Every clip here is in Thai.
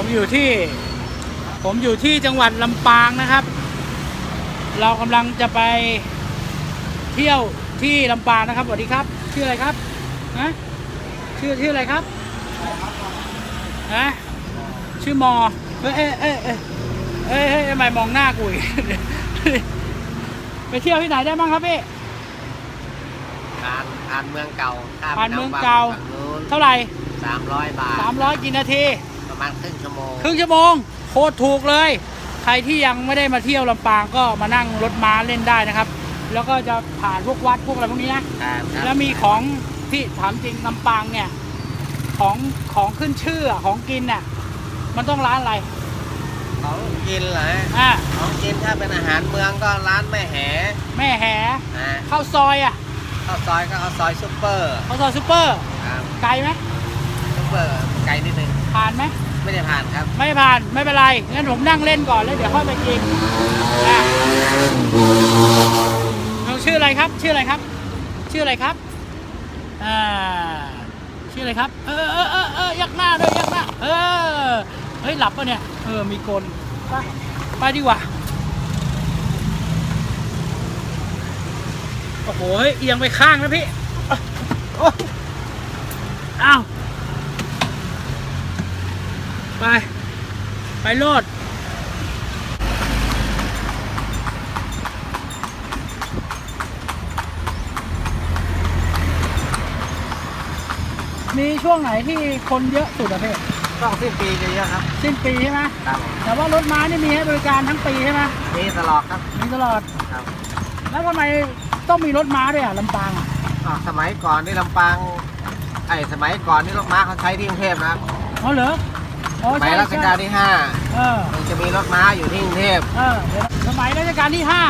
ผมอยู่ที่ ผมอยู่ที่จังหวัดลำปางนะครับ เรากำลังจะไปเที่ยวที่ลำปางนะครับสวัสดีครับ ชื่ออะไรครับฮะชื่อชื่ออะไรครับฮะชื่อมอเอ้ยเอ้ยเอ้ยเอ้ยเอ้ยเอ้ยทำไมมองหน้ากูอีกไปเที่ยวที่ไหนได้บ้างครับพี่ผ่านผ่านเมืองเก่าข้ามผ่านเมืองแม่ำเก่าฝั่งนู้นเท่าไหร่สามร้อยบาท สามร้อยกี่นาที ประมาณครึ่งชั่วโมงครึ่งชั่วโมงโคตรถูกเลย ใครที่ยังไม่ได้มาเที่ยวลำปางก็มานั่งรถม้าเล่นได้นะครับ แล้วก็จะผ่านพวกวัดพวกอะไรพวกนี้นะ ครับครับแล้วมีของที่ถามจริงลำปางเนี่ย ของของขึ้นชื่ออะของกินน่ะมันต้องร้านอะไรของกินเหรออ่าของกินถ้าเป็นอาหารเมืองก็ร้านแม่แหแม่แหนะข้าวซอยอะข้าวซอยก็ข้าวซอยซุปเปอร์ข้าวซอยซูเปอร์ครับไกลไหมซุปเปอร์ไกลนิดนึงผ่านไหม ไม่ได้ผ่านครับ ไม่ผ่านไม่เป็นไร งั้นผมนั่งเล่นก่อนแล้วเดี๋ยวค่อยไปกินอะน้องชื่ออะไรครับ ชื่ออะไรครับ ชื่ออะไรครับอ่าชื่ออะไรครับ เออเออเออเออยักหน้าด้วยยักหน้า เออ เฮ้ยหลับปะเนี่ย เออมีกลไปไปดีกว่า โอ้โหเฮ้ยเอียงไปข้างแล้วพี่โอ้อ้าว ไป ไปโลดมีช่วงไหนที่คนเยอะสุดอะพี่ต้องสิ้นปีจะเยอะครับ สิ้นปีใช่ไหมครับแต่ว่ารถม้านี่มีให้บริการทั้งปีใช่ไหมมีตลอดครับ มีตลอดครับ แล้วทำไมต้องมีรถม้าด้วยอะลำปางอะอ่าสมัยก่อนนี่ลำปางไอ้สมัยก่อนนี่รถม้าเขาใช้ที่กรุงเทพนะครับอ๋อเหรอ อ๋อสมัยใช่รัชกาลใช่ที่ห้าเออมันจะมีรถม้าอยู่ที่กรุงเทพเออเดี๋ยวนะสมัยรัชกาลที่ห้า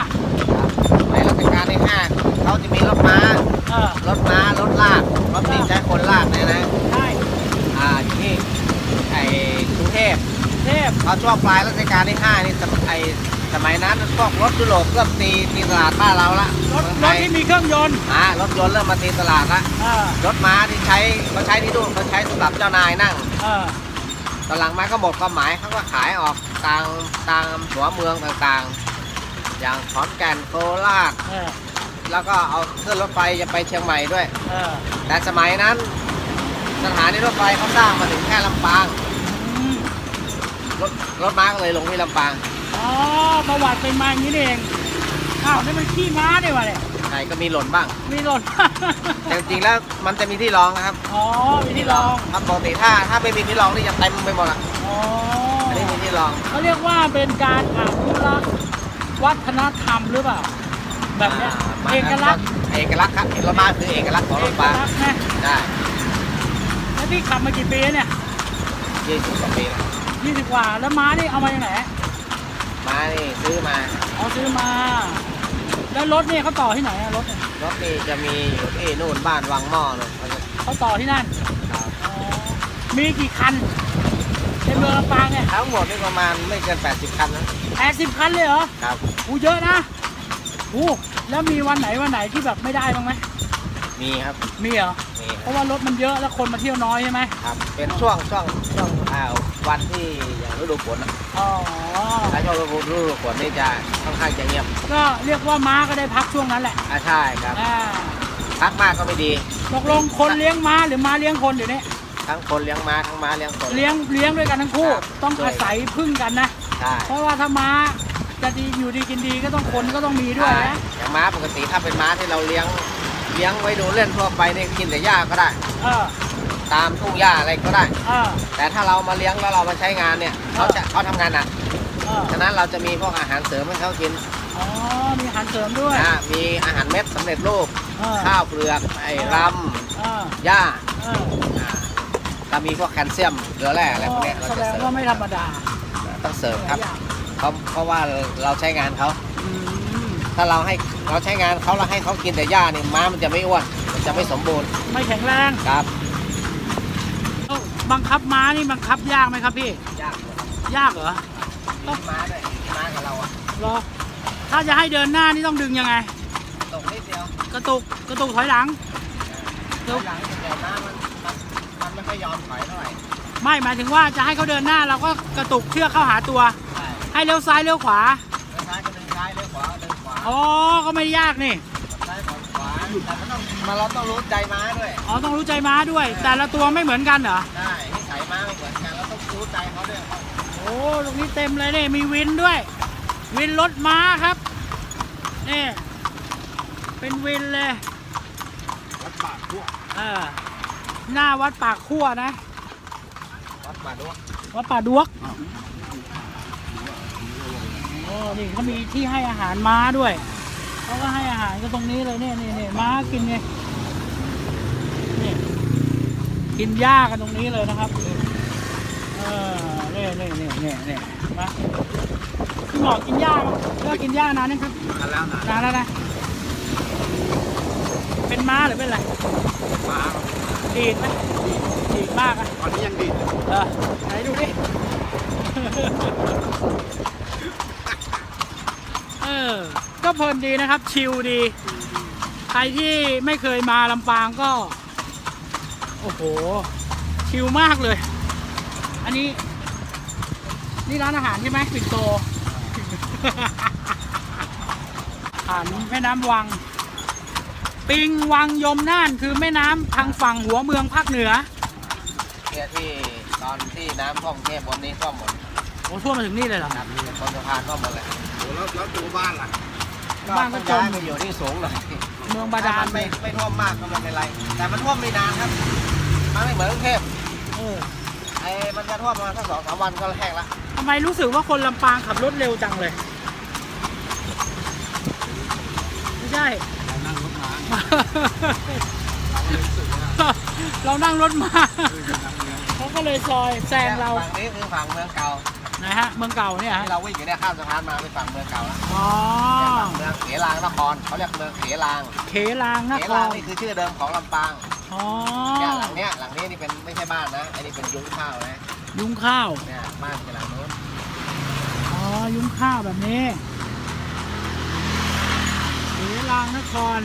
ในรัชกาลที่ห้าเขาจะมีรถม้า เออรถม้ารถลากรถที่ใช้คนลากเนี่ยนะใช่อ่าอยู่ที่ไอ้กรุงเทพเทพพอช่วงปลายรัชกาลที่ห้านี่สมไอ้สมัยนั้นพวกรถยุโรปเริ่มตีตีตลาดบ้านเราละรถเมืองรไทถยที่มีเครื่องยนต์อ่ารถยนต์เริ่มมาตีตลาดละ เออรถม้าที่ใช้เขาใช้ที่นู่นเขาใช้สำหรับเจ้านายนั่ง เออ ตอนหลังมาก็หมดความหมายเขาก็ขายออกตามตามหัวเมืองต่างๆ อย่างขอนแก่นโคราชเออแล้วก็เอาขึ้นรถไฟจะไปเชียงใหม่ด้วย เออแต่สมัยนั้น สถานีรถไฟเขาสร้างมาถึงแค่ลำปางอืมรถรถม้าก็เลยลงที่ลำปาง อ๋อประวัติเป็นมาอย่างนี้นี่เองอ้าวนี่มันขี้ม้าดีวะเนี่ย ใช่ก็มีหล่นบ้าง มีหล่น แต่จริงๆแล้วมันจะมีที่รองนะครับอ๋อ มีที่รอง ครับปกติถ้าถ้าไม่มีที่รองนี่จะเต็มไปหมดอะอ๋ออันนี้มีที่รองเขาเรียกว่าเป็นการอนุรักษ์วัฒนธรรมหรือเปล่า แบบเนี้ยาเอกลักษณ์เอกลักษณ์ครับรถม้าคือเอกลักษณ์ของเอลำกปางลักษณ์นะได้แล้วพี่ขับมากี่ปีแล้วเนี่ยยี่สิบกว่าปีแล้วยี่สิบกว่าแล้วม้านี่เอามาจากไหนม้านี่ซื้อมา เอาซื้อมา แล้วรถเนี่ยเขาต่อที่ไหนอะรถเนี่ยรถนี่จะมีอยู่ที่นู่นบ้านวังหม้อนู่นเขาจะเขาต่อที่นั่นครับอ๋อมีกี่คันในเมืองลำปางเนี่ยทั้งหมดนี่ประมาณไม่เกิน 80 คันนะแปดสิบคันเลยเหรอครับ อูเยอะนะอูแล้วมีวันไหนวันไหนที่แบบไม่ได้บ้างไหม มีครับ มีเหรอ มีเพครับราะว่ารถมันเยอะแล้วคนมาเที่ยวน้อยใช่ไหมครับ เป็นช่วงช่วงช่วงอ่าวันที่อย่างฤดูฝนอะอ๋อ ถ้าช่วงฤดูฤดูฝนนี่จะค่อนข้างจะเงียบก็เรียกว่าม้าก็ได้พักช่วงนั้นแหละ อ่าใช่ครับ อ่าพักมากก็ไม่ดี ตกลงคนเลี้ยงม้าหรือม้าเลี้ยงคนเดี๋ยวนี้ ทั้งคนเลี้ยงม้าทั้งม้าเลี้ยงคน เลี้ยงเลี้ยงด้วยกันทั้งคู่ ครับ ต้องด้วยอาศัยพึ่งกันนะ ใช่เพราะว่าถ้าม้าจะดีอยู่ดีกินดีก็ต้องคนก็ต้องมีด้วยใช่นะ อย่างม้าปกติถ้าเป็นม้าที่เราเลี้ยง เลี้ยงไว้ดูเล่นทั่วไปนี่กินแต่หญ้าก็ได้ เออตามทุ่งหญ้าอะไรก็ได้ เออแต่ถ้าเรามาเลี้ยงแล้วเรามาใช้งานเนี่ยเขาจะเขาทำงานหนักเออฉะนั้นเราจะมีพวกอาหารเสริมให้เขากินอ๋อมีอาหารเสริมด้วยนะมีอาหารเม็ดสำเร็จรูปเออข้าวเปลือกไอ้รเออำหญ้าเอออ่าเรามีพวกแคลเซียมเกลือแร่อะไรพวกเนี้ยเราแสจะดงเสริว่ามไม่ธรรมดาต้องเสริมครับหลายอย่างเพราะเพราะว่าเราใช้งานเขา อืม ถ้าเราให้เราใช้งานเขาเราให้เขากินแต่หญ้านี่ม้ามันจะไม่อ้วนมันจะไม่สมบูรณ์ไม่แข็งแรงครับเอ้าบังคับม้านี่บังคับยากไหมครับพี่ยากยากเหรอมีม้าด้วยมีม้ากับเราอะเหรอ ถ้าจะให้เดินหน้านี่ต้องดึงยังไง ตกนิดเดียวกระตุกกระตุกถอยหลังถอยหลังแต่ม้ามันมันมันไม่ค่อยยอมถอยเท่าไหร่ไม่หมายถึงว่าจะให้เขาเดินหน้าเราก็กระตุกเชือกเข้าหาตัว ใช่ให้เลี้ยวซ้ายเลี้ยวขวา อ๋อ ก็ไม่ได้ยากนี่ ซ้ายก่อนขวาแต่มันต้องมาเราต้องรู้ใจม้าด้วย อ๋อ ต้องรู้ใจม้าด้วย แต่ละตัวไม่เหมือนกันเหรอใช่นิสัยม้าไม่เหมือนกันเราต้องรู้ใจเขาด้วยโอ้ตรงนี้เต็มเลยนี่ มีวินด้วย วินรถม้าครับ นี่ เป็นวินเลย วัดป่าพวกเออ หน้าวัดปากขั้วนะ วัดป่าด้วยวัดป่าดวก โอ้นี่เขามีที่ให้อาหารม้าด้วยเขาก็ให้อาหารก็ตรงนี้เลยเนี่ยนี่นี่ม้ากินไงนี่กินหญ้ากันตรงนี้เลยนะครับเออเนี่ยเนี่ยเนี่ยเนี่ยเนี่ยมาพี่หมอกินหญ้าครับเลิกกินหญ้านานนะครับกันแล้วนะนานแล้วนะเป็นม้าหรือเป็นอะไรม้าดีดไหมดีดมากอะตอนนี้ยังดีเออไหนดูดิเออ ก็เพลินดีนะครับ ชิลดี ใครที่ไม่เคยมาลำปางก็ โอ้โห ชิลมากเลย อันนี้ นี่ร้านอาหารใช่ไหมปิ่นโตผ่านแม่น้ำวัง ปิงวังยมน่านคือแม่น้ำทางฝั่งหัวเมืองภาคเหนือเนี่ยที่ตอนที่น้ำท่วมเทพบนนี้ท่วมหมดโอ้ท่วมมาถึงนี่เลยเหรอครับคนสะพานท่วมหมดเลยโอ้ แล้วแล้วตัวบ้านล่ะบ้านก็จมย้ายไปอยู่ที่สูงหน่อยเมืองบาดาลถ้มันไม่ไม่ท่วมมากก็ไม่เป็นไร แต่มันท่วมไม่นานครับมันไม่เหมือนกรุงเทพเออไอ้มันจะท่วมประมาณสักสองสามวันก็แห้งละทำไมรู้สึกว่าคนลำปางขับรถเร็วจังเลยไม่ใช่นั่งรถม้าเรานั่งรถมาเขาก็เลยซอยแซงเราฝั่งนี้คือฝั่งเมืองเก่า นะฮะเมืองเก่าเนี่ยฮะที่เราวิ่งอยู่เนี่ยข้ามสะพานมาเป็นฝั่งเมืองเก่าแล้วอ๋อเมืองเขลางนครเขาเรียกเมืองเขลางเขลางนเขคลางรนี่คือชื่อเดิมของลำปางอ๋อเนี่ยหลังเนี้ยหลังนี้นี่เป็นไม่ใช่บ้านนะอันนี้เป็นยุ้งข้าวนะยุ้งข้าวเนี่ยบ้านเป็นหลังนู้นอ๋อยุ้งข้าวแบบนี้เขลางนคร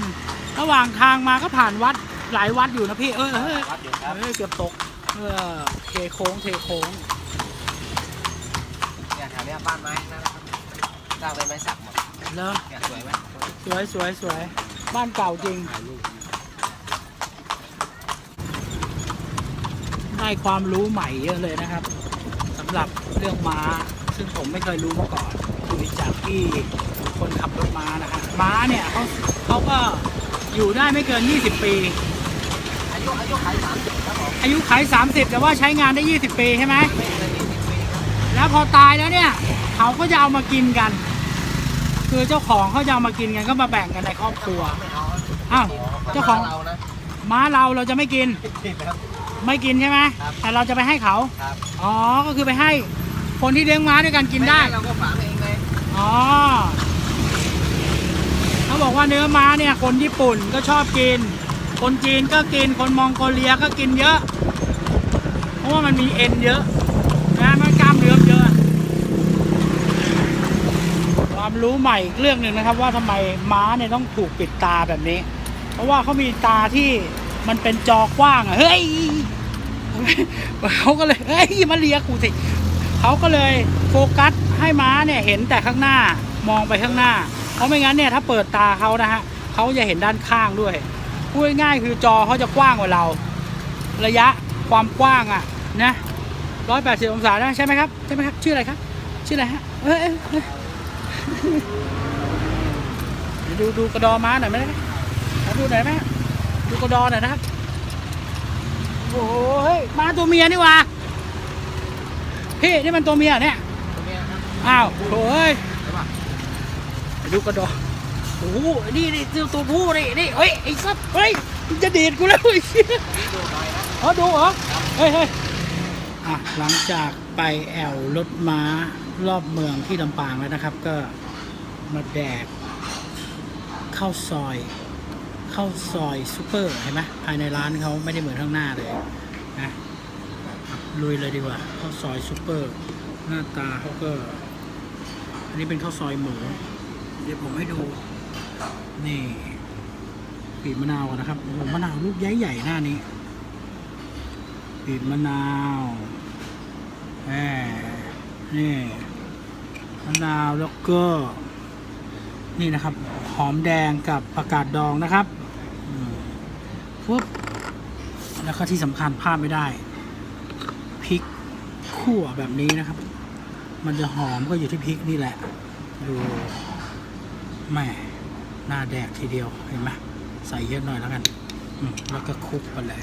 ระหว่างทางมาก็ผ่านวัดหลายวัดอยู่นะพี่เออเออวัดอยู่ครับเฮ้ยเกือบตกเออเทโค้งเทโค้ง เนี่ยแถวเนี้ย บ้านไม้นั่นนะครับสร้างเป็นไม้สักหมดเนอะเนี่ยสวยไหมสวยสวยสวยบ้านเก่าจริงได้ความรู้ใหม่เยอะเลยนะครับสำหรับเรื่องม้า ซึ่งผมไม่เคยรู้มาก่อนคุยจากที่คนขับรถม้านะฮะม้าเนี่ยเขาเขาก็อยู่ได้ไม่เกิน 20 ปี อายุอายุขายสามสิบครับผมอายุขาย 30 แต่ว่าใช้งานได้ 20 ปีใช่ไหม ไม่เกินยี่สิบปีครับแล้วพอตายแล้วเนี่ย เขาก็จะเอามากินกัน คือเจ้าของเขาจะเอามากินกันก็มาแบ่งกันในครอบครัวไม่เอาอ้าวเจ้าของเรานะม้าเราเราจะไม่กินครับไม่กินใช่ไหมครับแต่เราจะไปให้เขาครับอ๋อก็คือไปให้คนที่เลี้ยงม้าด้วยกันกินได้ม่งั้เราก็ฝังเองเลยอ๋อเขาบอกว่าเนื้อม้าเนี่ย คนญี่ปุ่นก็ชอบกิน คนจีนก็กินคนมองโกเลียก็กินเยอะ เพราะว่ามันมีเอ็นเยอะนะมันกล้ามเนื้อเยอะ ความ รู้ใหม่อีกเรื่องหนึ่งนะครับ ว่าทำไมม้าเนี่ยต้องถูกปิดตาแบบนี้ เพราะว่าเขามีตาที่มันเป็นจอกว้างอะเฮ้ยเขาก็เลยเฮ้ยมาเลียกูสิเขาก็เลยโฟกัสให้ม้าเนี่ยเห็นแต่ข้างหน้ามองไปข้างหน้า เพราะไม่งั้นเนี่ยถ้าเปิดตาเขานะฮะเขาจะเห็นด้านข้างด้วยพูดง่ายๆคือจอเขาจะกว้างกว่าเรา ระยะความกว้างอะนะร้อยแปดสิบองศานะใช่ไหมครับใช่ไหมครับ ชื่ออะไรครับ ชื่ออะไรฮะเอ้ยเอ้ย เอ้ยเดี๋ยวดูดูกระดอม้าหน่อยไหมขอดูหน่อยไหมฮะดูกระดอหน่อยนะครับโอ้โหเฮ้ยม้าตัวเมียนี่หว่าพี่นี่มันตัวเมียเหรอเนี่ยตรงนี้นะครับอ้าวโถ่เอ้ยใช่ป่ะไปดูกระดองโอ้โหนี่นี่ตัวผู้นี่นี่เฮ้ยไอ้สัตว์เฮ้ยมันจะดีดกูแล้วไอ้เหี้ยนี่ดูหน่อยนะอ๋อดูเหรอเฮ้ยเฮ้ยอะหลังจากไปแอวรถม้ารอบเมืองที่ลำปางแล้วนะครับ ก็ มาแดกข้าวซอยข้าวซอยซูเปอร์เห็นไหมภายในร้านเขาไม่ได้เหมือนข้างหน้าเลยนะลุยเลยดีกว่าข้าวซอยซูเปอร์หน้าตาเขาก็ อันนี้เป็นข้าวซอยหมู เดี๋ยวผมให้ดู นี่บีบมะนาวก่อนนะครับโอ้โหมะนาวลูกใหญ่ๆหน้านี้บีบมะนาวแหมนี่มะนาวแล้วก็ นี่นะครับ หอมแดงกับผักกาดดองนะครับปุ๊บแล้วก็ที่สำคัญพลาดไม่ได้พริกขั่วแบบนี้นะครับ มันจะหอมก็อยู่ที่พริกนี่แหละ ดูแหม่หน้าแดกทีเดียวเห็นไหมใส่เยอะหน่อยแล้วกันแล้วก็คลุกไปเลย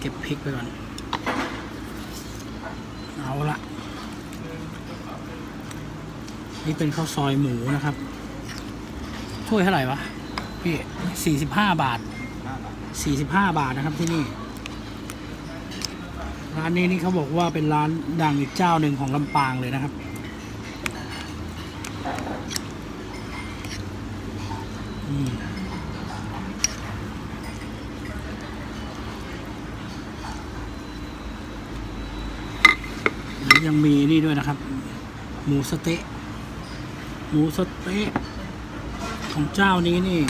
เก็บพริกไปก่อนเอาละนี่เป็นข้าวซอยหมูนะครับ ถ้วยเท่าไหร่วะ พี่สี่สิบห้าบาทสี่สิบห้าบาทนะครับที่นี่ ร้านนี้นี่เขาบอกว่าเป็นร้านดังอีกเจ้าหนึ่งของลำปางเลยนะครับ อืมยังมีนี่ด้วยนะครับ หมูสเต๊ะหมูสเต๊ะ ของเจ้านี้นี่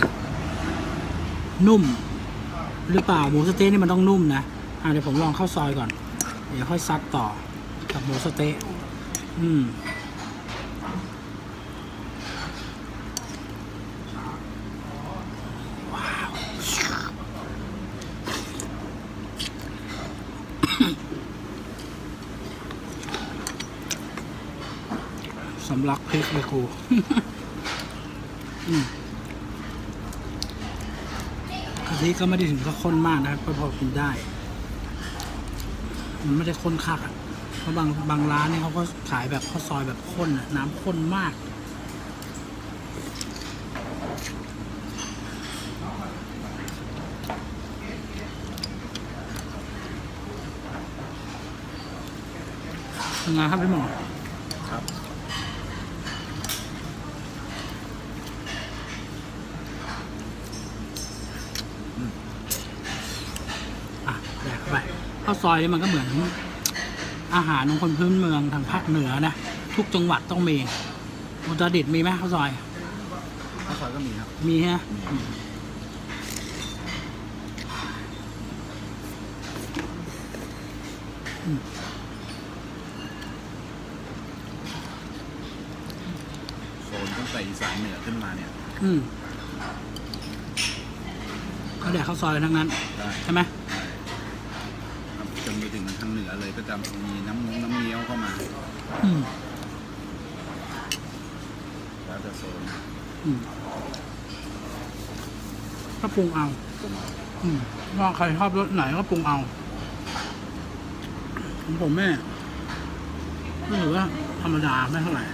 นุ่ม หรือเปล่าหมูสเต๊ะนี่มันต้องนุ่มนะอะเดี๋ยวผมลองเข้าวซอยก่อน เดี๋ยวค่อยซัดต่อกับหมูสเต๊ะอืมสำลักเพชรเลยครู กะทิก็ไม่ได้ถึงกับข้นมากนะครับก็พอกินได้ มันไม่ได้ข้นคักอะเพราะบางบางร้านเนี่ยเขาก็ขายแบบข้าวซอยแบบข้นอะน้ำข้นมากเป็นครับพี่หมอ ครับ อะแดกเข้าไปข้าว ซอยนี่มันก็เหมือน อาหารของคนพื้นเมืองทางภาคเหนือนะทุกจังหวัดต้องมีอุตรดิตถ์มีไหมข้าวซอย ข้าวซอยก็มีครับ มีฮะโซนตั้งแต่อีสานเหนือขึ้นมาเนี่ย อืมเขาแดกข้าวซอยกันทั้งนั้นได้ใช่ไหมครับจน ไปถึงทางเหนือเลยก็จะมีน้ำมงน้ำเงี้ยวเข้ามาอืมแล้วแต่โซนอืมก็ปรุงเอาอืมว่าใครชอบรสไหนก็ปรุงเอาของผมแม่ก็ถือว่าธรรมดาไม่เท่าไหร่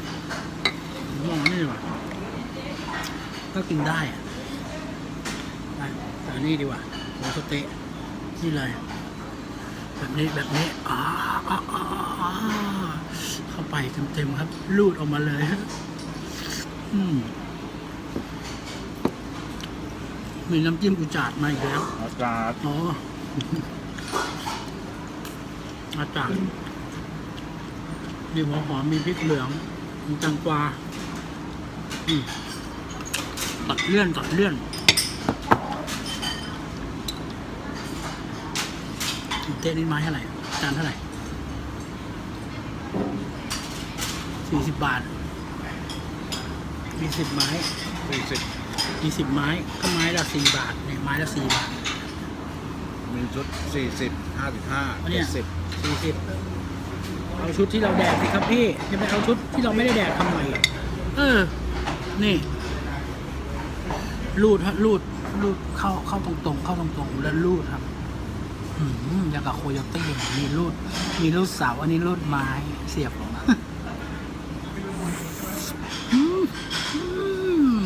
ผมมองว่านี่ดีกว่าก็กินได้อะไปแต่อันนี่ดีกว่าหมูสะเต๊ะนี่เลย แบบนี้แบบนี้อ่าอ่าอ่าอ่าเข้าไปเต็มๆครับ ลูดออกมาเลยอืมมีน้ำจิ้มกุจาดมาอีกแล้วอากาศอ๋ออาจารย์มีหัวหอมมีพริกเหลืองมีแตังกวาอืมตัดเลื่อนตัดเลื่อน เต้นนี่ไม้เท่าไหร่จานเท่าไหร่สี่สิบบาท มีสิบไม้สี่สิบมีสิบไม้ก็ไม้ละสี่บาทเนี่ยไม้ละสี่บาท มีชุดสี่สิบห้าสิบห้าอันเนี้เจ็ย ดสิบสี่สิบเอาชุดที่เราแดกสิครับพี่จะไปเอาชุดที่เราไม่ได้แดกทำไมเออ นี่รูดฮะรูดรูดเข้าเข้าตรงๆ เข้าตรงๆ แล้วรูดครับ อืมอย่างกับโคโยตี้มีรูดมีรูดเสาอันนี้รูดไม้เสียบลงมาอืมอืม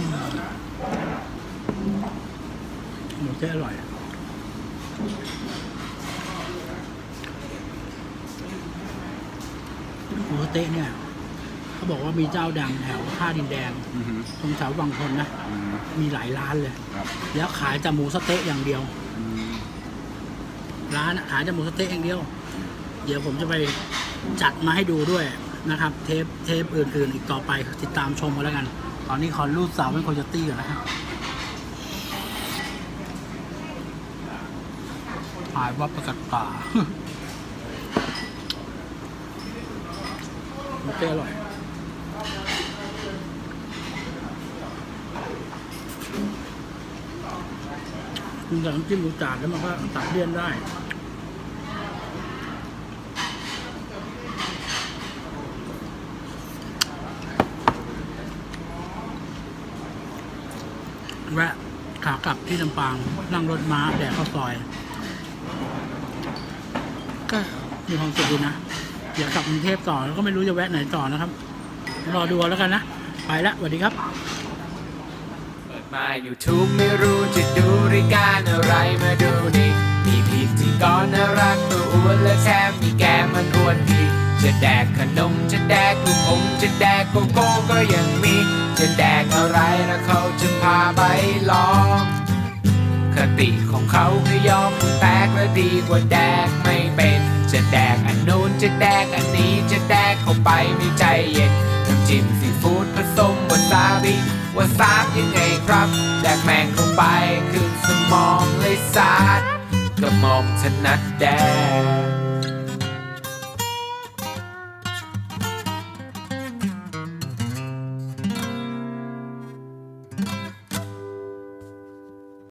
หมูเจ๊อร่อยหมูสะเต๊ะเนี่ย เขาบอกว่ามีเจ้าดังแถวท่าดินแดงอือฮึตรงแถวบางพลนะอืมมีหลายร้านเลยครับแล้วขายแต่หมูสะเต๊ะอย่างเดียวอืม ร้านขายแต่หมูสะเต๊ะอย่างเดียว เดี๋ยวผมจะไปจัดมาให้ดูด้วยนะครับ เทปเทปอื่นๆ อีกต่อไปติดตามชมกันแล้วกัน ตอนนี้ขอรูดสาวเป็นโคโยตี้ก่อนนะครับหายวับประกัดป่าโอเคอร่อยกินกับน้ำจิ้มรสจัดแล้วมันก็ตัดเลี่ยนได้ แวะขากลับที่ลำปางนั่งรถม้าแดกข้าวซอย ก็มีความสุขดีนะ เดี๋ยวกลับกรุงเทพต่อแล้วก็ไม่รู้จะแวะไหนต่อนะครับ รอดูแล้วกันนะ ไปละสวัสดีครับ เปิดมา YouTube ไม่รู้จะดูรายการอะไรมาดูนี่มีพิธีกรน่ารักตัวอ้วนและแถมมีแกมมันอ้วนดี จะแดกขนมจะแดกลูกอมจะแดกโกโก้ก็ยังมี จะแดกอะไรนะเขาจะพาไปลอง คติของเขาคือยอมแตกและดีกว่าแดกไม่เป็น จะแดกอันนู้นจะแดกอันนี้จะแดกเข้าไปไม่ใจเย็นน้ำจิ้มซีฟู้ดผสมวาซาบิวาซาบยังไงครับ แดกแมงเข้าไปขึ้นสมองเลยสาดกระหม่อมถนัดแดก